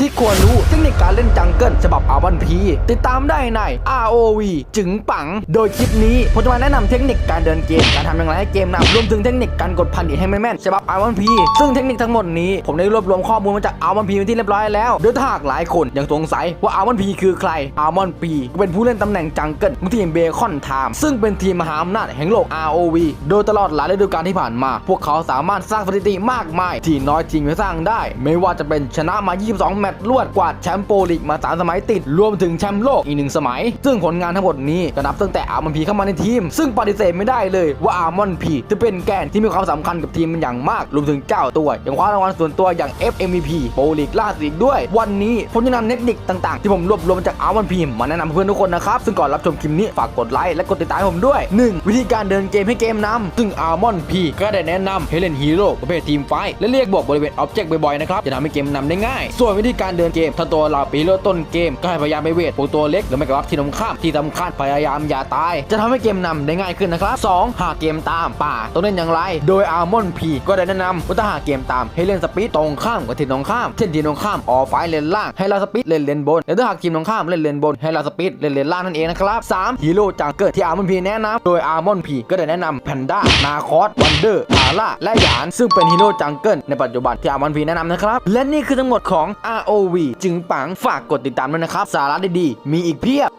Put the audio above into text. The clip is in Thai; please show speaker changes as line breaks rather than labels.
ที่ควรรู้เทคนิคการเล่นจังเกิลฉบับอาวันพี ติดตามได้ใน ROV จึงปัง โดยคลิปนี้ผมจะมาแนะนำเทคนิคการเดินเกม การทำอย่างไรให้เกมนำรวมถึงเทคนิคการกดพันธุ์ให้แม่นๆฉบับอาวันพี ซึ่งเทคนิคทั้งหมดนี้ผมได้รวบรวมข้อมูลมาจากอาวันพีเป็นที่เรียบร้อยแล้วโดยถ้าหากหลายคนยังสงสัยว่าอาวันพีคือใครอามอนพีก็เป็นผู้เล่นตำแหน่งจังเกิลของทีมเบคอนไทม์ซึ่งเป็นทีมมหาอำนาจแห่งโลก ROV โดยตลอดหลายฤดูกาลที่ผ่านมา พวกเขาสามารถสร้างสถิติมากมาย ที่น้อยจริงไม่สร้างได้ ไม่ว่าจะเป็นชนะมา 22 แมตช์รวดกวาดแชมป์โปลีกมา3สมัยติด รวมถึงแชมป์โลกอีกหนึ่งสมัย ซึ่งผลงานทั้งหมดนี้ก็นับตั้งแต่อาร์มอนพีเข้ามาในทีม ซึ่งปฏิเสธไม่ได้เลยว่าอาร์มอนพีจะเป็นแกนที่มีความสำคัญกับทีมเป็นอย่างมากรวมถึงเจ้าตัวยังคว้ารางวัลส่วนตัวอย่าง FMVP โปลีกล่าสุดอีกด้วย วันนี้ผมจะนำเทคนิคต่างๆ ที่ผมรวบรวมมาจากอาร์มอนพีมาแนะนำเพื่อนทุกคนนะครับซึ่งก่อนรับชมคลิปนี้ฝากกดไลค์และกดติดตามผมด้วย 1. วิธีการเดินเกมให้เกมนำซึ่งอาร์มอนพีก็ได้แนะนำให้เล่นฮีโร่ประเภททีมไฟและเรียกบวกบริเวณออบเจกต์บ่อยๆนะครับจะทำให้เกมนำได้ง่าย ส่วนวิธีการเดินเกมถ้าตัวเราปีโร่ต้นเกมก็ให้พยายามไปเวทพวกตัวเล็กหรือไม่ก็รับที่ตรงข้ามที่สำคัญพยายามอย่าตาย จะทำให้เกมนำได้ง่ายขึ้นนะครับ 2. หากเกมตามป่าต้องเล่นอย่างไร โดยอาร์มอนพีก็ได้แนะนำว่าถ้าหากเกมตามให้เล่นสปีดตรงข้ามกับทีมตรงข้าม เช่นทีมตรงข้ามออไฟเลนล่างให้เราสปีดเล่นเลนบนและถ้าหากทีมตรงข้ามเล่นเลนบนให้เราสปีดเล่นเลนล่างนั่นเองนะครับ 3. ฮีโร่จังเกิลที่อาร์มอนพีแนะนำโดยอาร์มอนพีก็ได้แนะนำแพนด้านาคอสวันเดอร์าล่าและหยาน ซึ่งเป็นฮีโร่จังเกิลในปัจจุบันที่อาวันพีแนะนำนะครับ และนี่คือทั้งหมดของ ROV จึงปังฝากกดติดตามด้วยนะครับ สาระดีๆมีอีกเพียบ